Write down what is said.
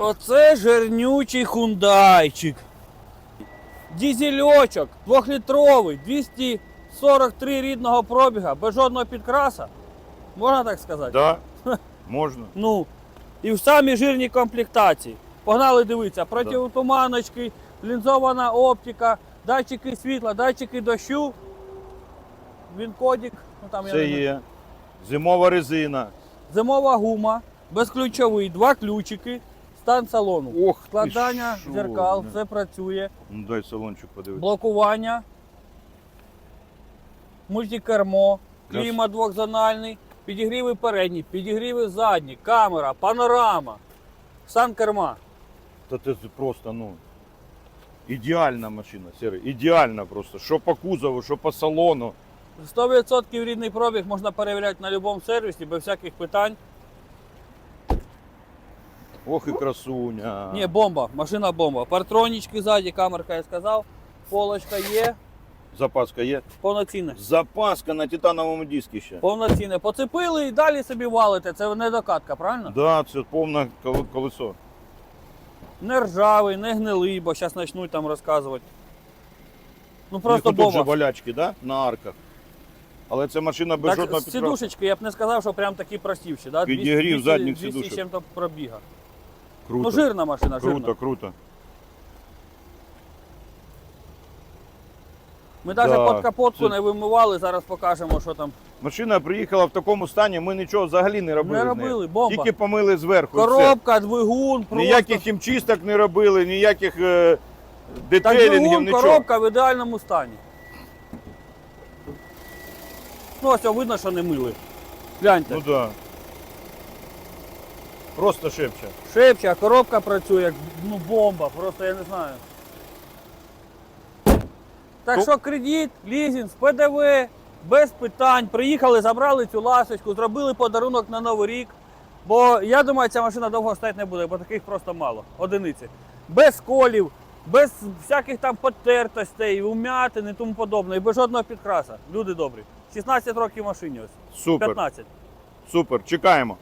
Оце жирнючий хундайчик. Дізельочок, двохлітровий, 243 рідного пробіга, без жодного підкраса. Можна так сказати? Да, можна. Ну, і в самій жирній комплектації. Погнали дивитися, противотуманочки, лінзована оптика, датчики світла, датчики дощу. Він кодік, ну там я Це не є. Зимова резина. Зимова гума, безключовий, два ключики, стан салону. Ох, ти Складання що, дзеркал, бля. все працює. Ну дай салончик подивитися. Блокування, мультикермо, Крас- клімат двохзональний, підігріви передні, підігріви задні, камера, панорама, стан керма. Та це просто, ну. Ідеальна машина, Сергій. Ідеальна просто. Що по кузову, що по салону. 100% рідний пробіг можна перевіряти на будь-якому сервісі без всяких питань. Ох і красуня. Ні, бомба, машина бомба. Партронічки ззаді, камерка я сказав. Полочка є, Запаска є. повноцінне. Запаска на титановому дискі ще. Повноцінне. Поцепили і далі собі валите. Це не докатка, правильно? Да, це повне колесо. Не ржавий, не гнилий, бо зараз почнуть там розказувати. Ну просто Просто тут же бомба. болячки, да? На арках. Але це машина без Так, жодного підкрасу. сідушечки, я б не сказав, що прям такі простівші. Да? Підігрів задніх 200 сідушок. чим-то пробіга. Круто. Ну жирна машина, круто, жирна. круто. Ми навіть Да, під капотку не вимивали, зараз покажемо, що там. Машина приїхала в такому стані, ми нічого взагалі не робили. Не з нею. робили, бомба. Тільки помили зверху. і все. Коробка, двигун, просто. Ніяких хімчисток не робили, ніяких е, Так детейлінгів, двигун, нічого. коробка в ідеальному стані. Ну, ось видно, що не мили. Гляньте. Ну да. Просто шепче. Шепче, а коробка працює як ну, бомба, просто я не знаю. Так То- що кредит, лізинг, ПДВ, без питань. Приїхали, забрали цю ласочку, зробили подарунок на Новий рік. Бо я думаю, ця машина довго стояти не буде, бо таких просто мало. Одиниці. Без колів, без всяких там потертостей, умятин і тому подобне, і без жодного підкраса. Люди добрі. 16 років машині ось. Супер, 15. супер. Чекаємо.